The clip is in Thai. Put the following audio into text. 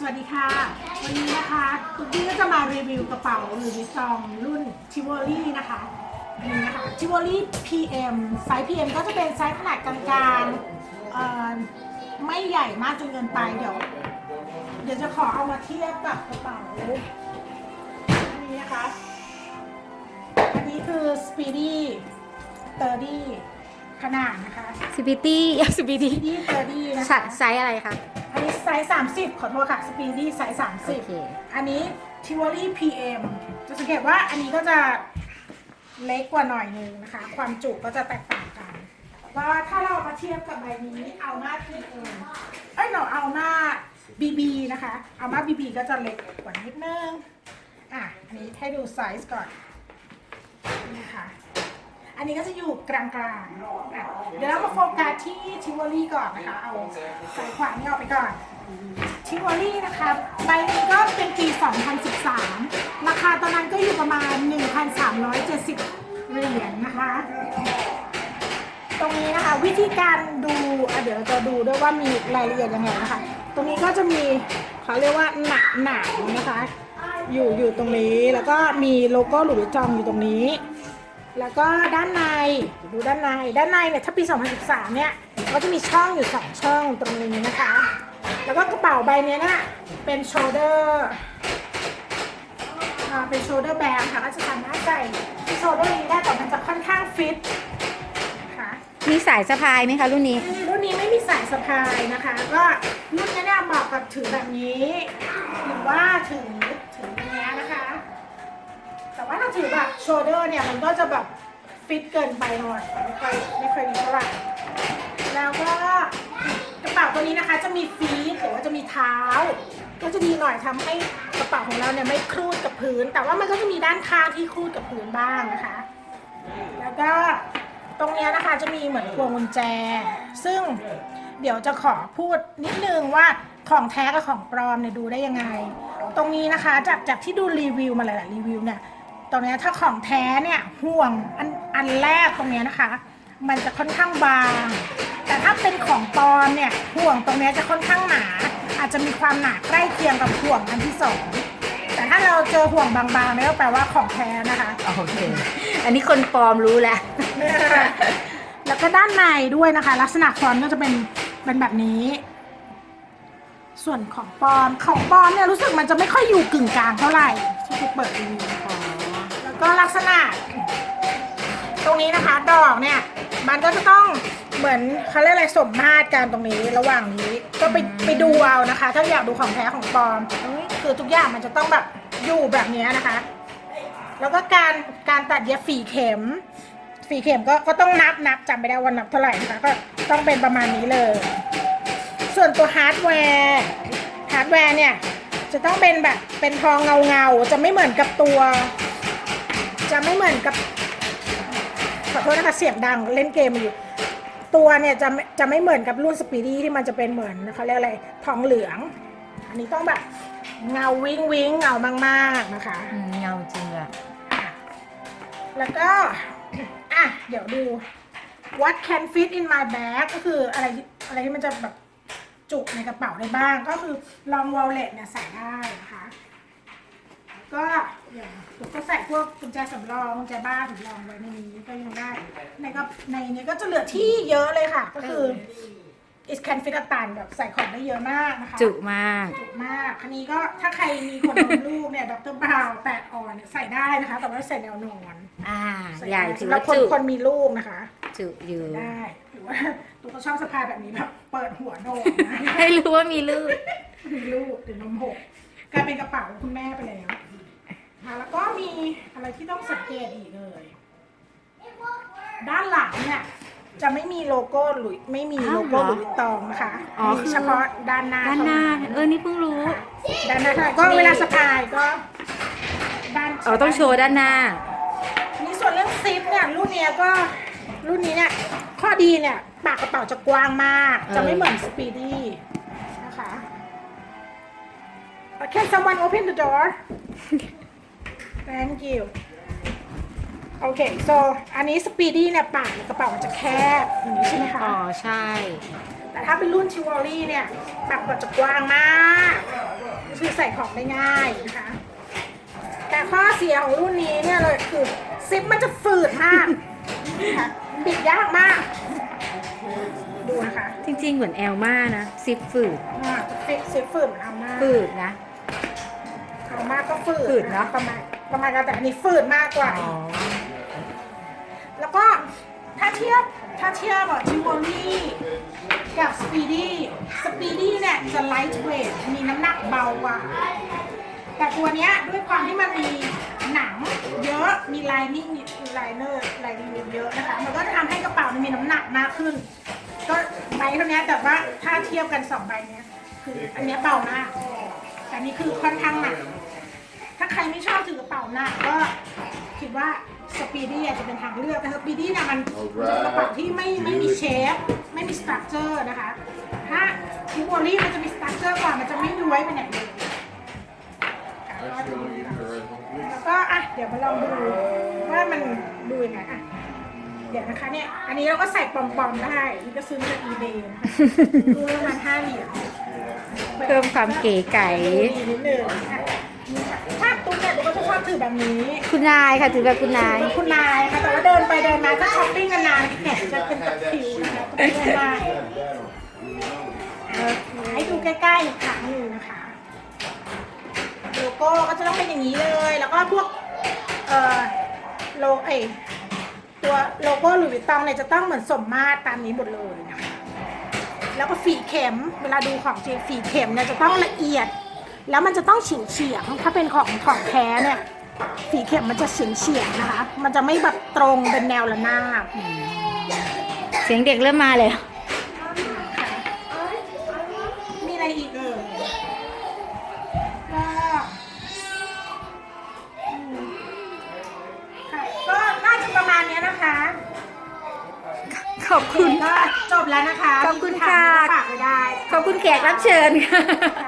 สวัสดีค่ะ วันนี้นะคะตุ๊กกี้ก็จะมารีวิวกระเป๋าหรือวิซองรุ่นทิวอรี่นะคะนี่นะคะทิวอรี่ PM ไซส์ PM ก็จะเป็นไซส์ขนาดกลางๆไม่ใหญ่มากจนเกินไปเดี๋ยว เดี๋ยวจะขอเอามาเทียบกับกระเป๋าอันนี้นะคะ อันนี้คือ Speedy 30 ขนาดนะคะสปิตี้สปิตี้ Speedy 30นะคะไซส์อะไรคะ อันนี้ไซส์30ขอโทษค่ะสปีดดี้ไซส์โอเค30อันนี้ทิวอรี่ PM จะสังเกตว่าอันนี้ก็จะเล็กกว่าหน่อยนึงนะคะ ความจุก็จะแตกต่างกันว่าถ้าเรามาเทียบกับใบนี้เอาหน้า PM เอ้ยเราเอาหน้า BB นะคะ เอาหน้า BB ก็จะเล็กกว่านิดนึงอะอันนี้ให้ดูไซส์ก่อนนี่นะคะ อันนี้ก็จะอยู่กลางๆอะเดี๋ยวเรามาโฟกัสที่ทิวอรี่ก่อนนะคะ เอาสายขวานี่ออกไปก่อนทิวอรี่นะคะใบนี้ก็เป็นปี 2013 ราคาตอนนั้นก็อยู่ประมาณ 1,370 เหรียญนะคะ ตรงนี้นะคะวิธีการดูเดี๋ยวเราจะดูด้วยว่ามีรายละเอียดยังไงนะคะ ตรงนี้ก็จะมีเขาเรียกว่าหนักหนานะคะ อยู่อยู่ตรงนี้แล้วก็มีโลโก้หลุยส์วิตตองอยู่ตรงนี้ แล้วก็ด้านในดูด้านในด้านในเนี่ยถ้าปี 2013 เนี่ยก็จะมีช่องอยู่ 2 ช่องตรงนี้นะคะ แล้วก็กระเป๋าใบเนี้ยนะเป็นโชเดอร์เป็นโชเดอร์แบงค่ะก็จะสามารถใส่ที่โชเดอร์นี้ได้แต่มันจะค่อนข้างฟิตนะคะมีสายสะพายไหมคะรุ่นนี้ รุ่นนี้ไม่มีสายสะพายนะคะ ก็รุ่นนี้เนี่ยเหมาะกับถือแบบนี้ หรือว่าถือถืออย่างเงี้ยนะคะ แต่ว่าถ้าถือแบบโชเดอร์เนี่ยมันก็จะแบบฟิตเกินไปหน่อยไม่ค่อยไม่ค่อยดีเท่าไหร่แล้วก็กระเป๋าตัวนี้นะคะจะมีฟีตหรือว่าจะมีเท้า ก็จะดีหน่อยทำให้กระเป๋าของเราเนี่ยไม่ครูดกับพื้น แต่ว่ามันก็จะมีด้านข้างที่ครูดกับพื้นบ้างนะคะ แล้วก็ตรงเนี้ยนะคะจะมีเหมือนพวงกุญแจ ซึ่งเดี๋ยวจะขอพูดนิดนึงว่าของแท้กับของปลอมเนี่ยดูได้ยังไง ตรงนี้นะคะจากจากที่ดูรีวิวมาหลายๆรีวิวเนี่ย ตรงเนี้ยถ้าของแท้เนี่ยห่วงอันอันแรกตรงเนี้ยนะคะ มันจะค่อนข้างบาง แต่ถ้าเป็นของปลอมเนี่ยห่วงตรงเนี้ยจะค่อนข้างหนา อาจจะมีความหนาใกล้เคียงกับห่วงอันที่สองแต่ถ้าเราเจอห่วงบางๆเนี่ยก็แปลว่าของแท้นะคะโอเค อันนี้คนปลอมรู้แล้ว แล้วก็ด้านในด้วยนะคะ ลักษณะฟอนต์ก็จะเป็นเป็นแบบนี้ ส่วนของปลอมของปลอมเนี่ยรู้สึกมันจะไม่ค่อยอยู่กึ่งกลางเท่าไหร่ที่คุณเปิดรีวิวแล้ว ก็ลักษณะ ตรงนี้นะคะ ดอกเนี่ย มันก็จะต้องเหมือนเขาเรียกอะไรสมมาตรกันตรงนี้ระหว่างนี้ก็ไปไปดูเอานะคะ ถ้าอยากดูของแท้ของปลอมคือทุกอย่างมันจะต้องแบบอยู่แบบนี้นะคะ แล้วก็การการตัดเย็บฝีเข็ม ฝีเข็มก็ก็ต้องนับนับจำไม่ได้ว่านับเท่าไหร่นะคะก็ต้องเป็นประมาณนี้เลย ส่วนตัวฮาร์ดแวร์ฮาร์ดแวร์เนี่ยจะต้องเป็นแบบเป็นทองเงาเงาจะไม่เหมือนกับตัว จะไม่เหมือนกับขอโทษนะคะเสียงดังเล่นเกมอยู่ ตัวเนี่ยจะไม่จะไม่เหมือนกับรุ่นสปีดี้ที่มันจะเป็นเหมือนเขาเรียกอะไรทองเหลือง อันนี้ต้องแบบเงาวิงวิงเงามากๆนะคะ อืมเงาจริงอะแล้วก็ อะ เดี๋ยวดู what can fit in my bag ก็คืออะไรที่อะไรที่มันจะแบบจุในกระเป๋าได้บ้าง ก็คือ long wallet เนี่ยใส่ได้นะคะ ก็อย่างผมก็ใส่พวกกุญแจสำรองกุญแจบ้านสำรองไว้ในนี้ก็ยังได้ในก็ในนี้ก็จะเหลือที่เยอะเลยค่ะ ก็คือ it can fit a ton แบบใส่ของได้เยอะมากนะคะ จุมาก จุมากอันนี้ก็ถ้าใครมีคนนมลูกเนี่ยดรบราวแปดออนเนี่ยใส่ได้นะคะ แต่ว่าใส่แนวนอนอ่า ส่ใหญ่ได้ถือแล้ว่าวคนจุ คนมีลูกนะคะ จุอยู่ ได้หรือว่าตุ๊กก็ชอบสะพายแบบนี้แบบเปิดหัวโดนนะให้รู้ว่ามีลูก มีลูกหรือนมหกกลายเป็นกระเป๋าคุณแม่ไปแล้ว ค่ะแล้วก็มีอะไรที่ต้องสังเกตอีกเลย ด้านหลังเนี่ยจะไม่มีโลโก้หลุยไม่มีโลโก้หลุยส์วิตตองนะคะอ๋อมีคือ เฉพาะด้านหน้าด้านหน้าเท่เออ นี่เพิ่งรู้ ด้านหน้าเท่านั้นก็เวลาสะพายก็ด้านอ๋อ ต้องโชว์ด้านหน้า นี่ส่วนเรื่องซิปเนี่ยรุ่นเนี้ยก็รุ่นนี้เนี่ยข้อดีเนี่ยปากกระเป๋าจะกว้างมาก เออ จะไม่เหมือนสปีดี้นะคะ Can someone open the door Thank you โอเค so อันนี้สปีดี้เนี่ยปากกระเป๋ามันจะแคบอย่างนี้ใช่ไหมคะ อ๋อ ใช่ แต่ถ้าเป็นรุ่นชิวอรี่เนี่ยปากกระเป๋าจะกว้างมากคือใส่ของได้ง่ายนะคะ แต่ข้อเสียของรุ่นนี้เนี่ยเลยคือซิปมันจะฝืดมากนะคะบิดยากมาก ดูนะคะจริง ๆ เหมือนแอลมานะ ซิปฝืด อ่าซิปซิปฝืดเหมือนเอามากฝืดนะเอามากก็ฝืดฝืดเนอะ ประมาณ ประมาณกันแต่อันนี้ฝืดมากกว่าอ๋อแล้วก็ถ้าเทียบถ้าเทียบแบบทิวอรี่กับสปีดี้สปีดี้เนี่ยจะไลท์เวทมีน้ำหนักเบากว่า แต่ตัวเนี้ยด้วยความที่มันมีหนังเยอะมีลายนิ่งมีลายเนอร์ลายนิ่งเยอะนะคะมันก็ทำให้กระเป๋ามันมีน้ำหนักมากขึ้น ก็ใบเท่านี้แต่ว่าถ้าเทียบกันสองใบเนี้ยคืออันเนี้ยเบามากแต่อันนี้คือค่อนข้างหนัก ถ้าใครไม่ชอบถือกระเป๋าหนักก็คิดว่าสปีดี้อาจจะเป็นทางเลือกแต่สปีดี้เนี่ยมันเป็นกระเป๋าที่ไม่ไม่มีเชฟไม่มีสตรัคเจอร์นะคะ ถ้าทิวอรี่มันจะมีสตรัคเจอร์กว่ามันจะไม่ย้วยไปไหนเลยแล้วก็อะเดี๋ยวมาลองดูว่ามันดูยังไงอะเดี๋ยวนะคะเนี่ย อันนี้เราก็ใส่ปอมๆได้นี่ก็ซื้อมาจากอีเบย์นะคะดูประมาณห้าเหรียญเพิ่มความเก๋ไก่ดีนิดนึงอะนี่ค่ะ ถ้าตุ๊กเนี่ยตุ๊กก็จะชอบถือแบบนี้ คุณนายค่ะถือแบบคุณนาย คุณนายค่ะแต่ว่าเดินไปเดินมาถ้าช้อปปิ้งกันนานแขนจะเป็นตะคริวนะคะต้องเดินได้ให้ดูใกล้ๆอีกครั้งหนึ่งนะคะโลโก้ก็จะต้องเป็นอย่างนี้เลย แล้วก็พวกเอ่อโลเอยตัวโลโก้หลุยส์วิตตองเนี่ยจะต้องเหมือนสมมาตรตามนี้หมดเลยนะคะแล้วก็ฝีเข็มเวลาดูของจริงฝีเข็มเนี่ยจะต้องละเอียด แล้วมันจะต้องเฉียงเฉียงๆถ้าเป็นของของแท้เนี่ยฝีเข็มมันจะเฉียงเฉียงๆนะคะ มันจะไม่แบบตรงเป็นแนวระนาบเสียงเด็กเริ่มมาเลยค่ะมีอะไรอีกเอ่ยก็อืมค่ะก็น่าจะประมาณเนี้ยนะคะ ขอบคุณก็จบแล้วนะคะ ขอบคุณค่ะมีำถามก็ฝากไว้ได้ ขอบคุณแขกรับเชิญค่ะค่ะ